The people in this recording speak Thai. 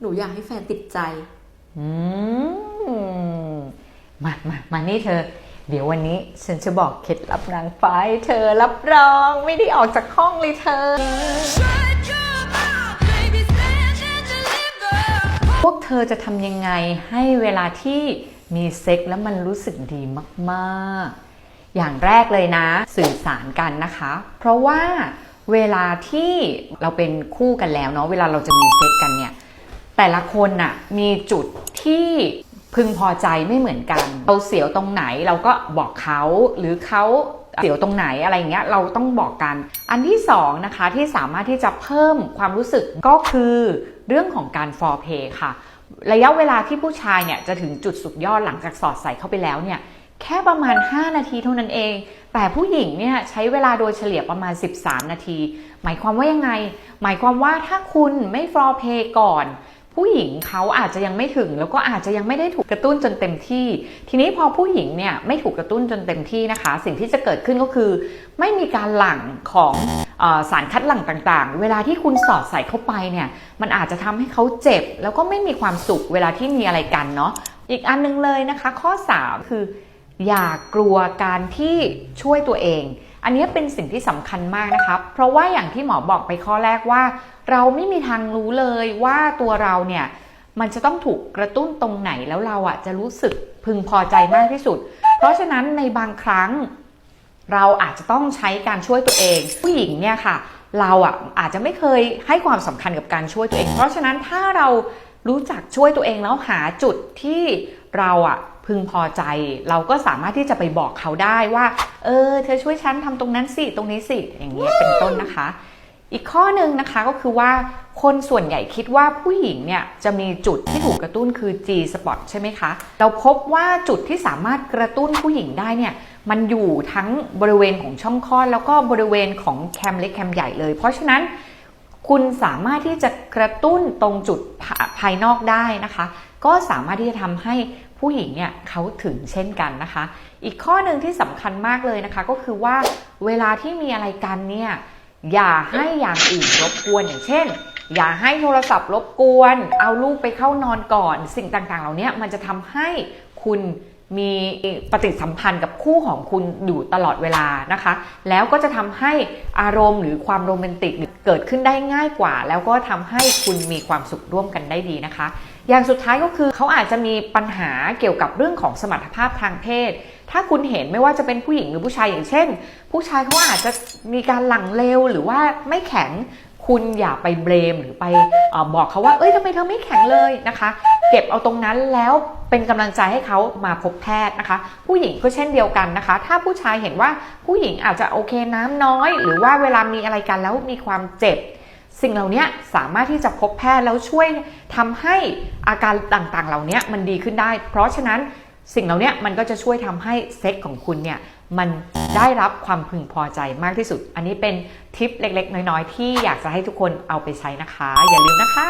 หนูอยากให้แฟนติดใจมามามานี่เธอ เดี๋ยววันนี้ฉันจะบอกเคล็ดลับนางฟ้าให้เธอรับรองไม่ได้ออกจากห้องเลยเธอ พวกเธอจะทำยังไงให้เวลาที่มีเซ็กแล้วมันรู้สึกดีมากๆ อย่างแรกเลยนะ สื่อสารกันนะคะ เพราะว่าเวลาที่เราเป็นคู่กันแล้วเนาะเวลาเราจะมีเซ็กกันเนี่ย แต่ละคนน่ะมีจุดที่พึงพอใจไม่เหมือนกัน เราเสียวตรงไหนเราก็บอกเขาหรือเขาเสียวตรงไหนอะไรเงี้ยเราต้องบอกกัน อันที่สองนะคะที่สามารถที่จะเพิ่มความรู้สึกก็คือเรื่องของการ for play ค่ะ ระยะเวลาที่ผู้ชายเนี่ยจะถึงจุดสุดยอดหลังจากสอดใส่เข้าไปแล้วเนี่ยแค่ประมาณ 5 นาทีเท่านั้นเอง แต่ผู้หญิงเนี่ยใช้เวลาโดยเฉลี่ยประมาณ 13 นาที หมายความว่ายังไง หมายความว่าถ้าคุณไม่ for play ก่อน ผู้หญิงเขาอาจจะยังไม่ถึง แล้วก็อาจจะยังไม่ได้ถูกกระตุ้นจนเต็มที่ ทีนี้พอผู้หญิงเนี่ยไม่ถูกกระตุ้นจนเต็มที่นะคะ สิ่งที่จะเกิดขึ้นก็คือ ไม่มีการหลั่งของอสารคัดหลั่งต่างๆ เวลาที่คุณสอดใส่เข้าไปเนี่ยมันอาจจะทำให้เขาเจ็บ แล้วก็ไม่มีความสุขเวลาที่มีอะไรกันเนาะอีกอันนึงเลยนะคะ ข้อ 3 คือ อย่ากลัวการที่ช่วยตัวเอง อันนี้เป็นสิ่งที่สำคัญมากนะคะ เพราะว่าอย่างที่หมอบอกไปข้อแรกว่า เราไม่มีทางรู้เลยว่าตัวเราเนี่ยมันจะต้องถูกกระตุ้นตรงไหนแล้วเราอะจะรู้สึกพึงพอใจมากที่สุด เพราะฉะนั้นในบางครั้ง เราอาจจะต้องใช้การช่วยตัวเอง ผู้หญิงเนี่ยค่ะ เราอะอาจจะไม่เคยให้ความสำคัญกับการช่วยตัวเอง เพราะฉะนั้นถ้าเรารู้จักช่วยตัวเองแล้วหาจุดที่เราอะ พึงพอใจ เราก็สามารถที่จะไปบอกเขาได้ว่า เออ เธอช่วยฉันทำตรงนั้นสิ ตรงนี้สิ อย่างเงี้ยเป็นต้นนะคะ อีกข้อหนึ่งนะคะก็คือว่าคนส่วนใหญ่คิดว่าผู้หญิงเนี่ยจะมีจุดที่ถูกกระตุ้นคือ G spot ใช่ไหมคะ เราพบว่าจุดที่สามารถกระตุ้นผู้หญิงได้เนี่ยมันอยู่ทั้งบริเวณของช่องคลอดแล้วก็บริเวณของแคมเล็กแคมใหญ่เลย เพราะฉะนั้นคุณสามารถที่จะกระตุ้นตรงจุดภาภายนอกได้นะคะ ก็สามารถที่จะทำให้ผู้หญิงเนี่ยเขาถึงเช่นกันนะคะ อีกข้อหนึ่งที่สำคัญมากเลยนะคะ ก็คือว่าเวลาที่มีอะไรกันเนี่ยอย่าให้อย่างอื่นรบกวนอย่างเช่น อย่าให้โทรศัพท์รบกวน เอาลูกไปเข้านอนก่อน สิ่งต่างๆ เหล่านี้มันจะทำให้คุณมีปฏิสัมพันธ์กับคู่ของคุณอยู่ตลอดเวลานะคะ แล้วก็จะทำให้อารมณ์หรือความโรแมนติกเกิดขึ้นได้ง่ายกว่า แล้วก็ทำให้คุณมีความสุขร่วมกันได้ดีนะคะ อย่างสุดท้ายก็คือเขาอาจจะมีปัญหาเกี่ยวกับเรื่องของสมรรถภาพทางเพศ ถ้าคุณเห็นไม่ว่าจะเป็นผู้หญิงหรือผู้ชายอย่างเช่น ผู้ชายเขาอาจจะมีการหลังเร็วหรือว่าไม่แข็งคุณอย่าไปเบรมหรือไปอบอกเขาว่า เอ้ยทำไมเธอไม่แข็งเลยนะคะ เก็บเอาตรงนั้นแล้วเป็นกำลังใจให้เขามาพบแพทย์นะคะ ผู้หญิงก็เช่นเดียวกันนะคะ ถ้าผู้ชายเห็นว่าผู้หญิงอาจจะโอเคน้ำน้อย หรือว่าเวลามีอะไรกันแล้วมีความเจ็บ สิ่งเหล่านี้สามารถที่จะพบแพทย์แล้วช่วยทำให้อาการต่างๆ เหล่านี้มันดีขึ้นได้ เพราะฉะนั้นสิ่งเหล่านี้มันก็จะช่วยทำให้เซ็กของคุณเนี่ยมันได้รับความพึงพอใจมากที่สุด อันนี้เป็นทิปเล็กๆ น้อยๆ ที่อยากจะให้ทุกคนเอาไปใช้นะคะ อย่าลืมนะคะ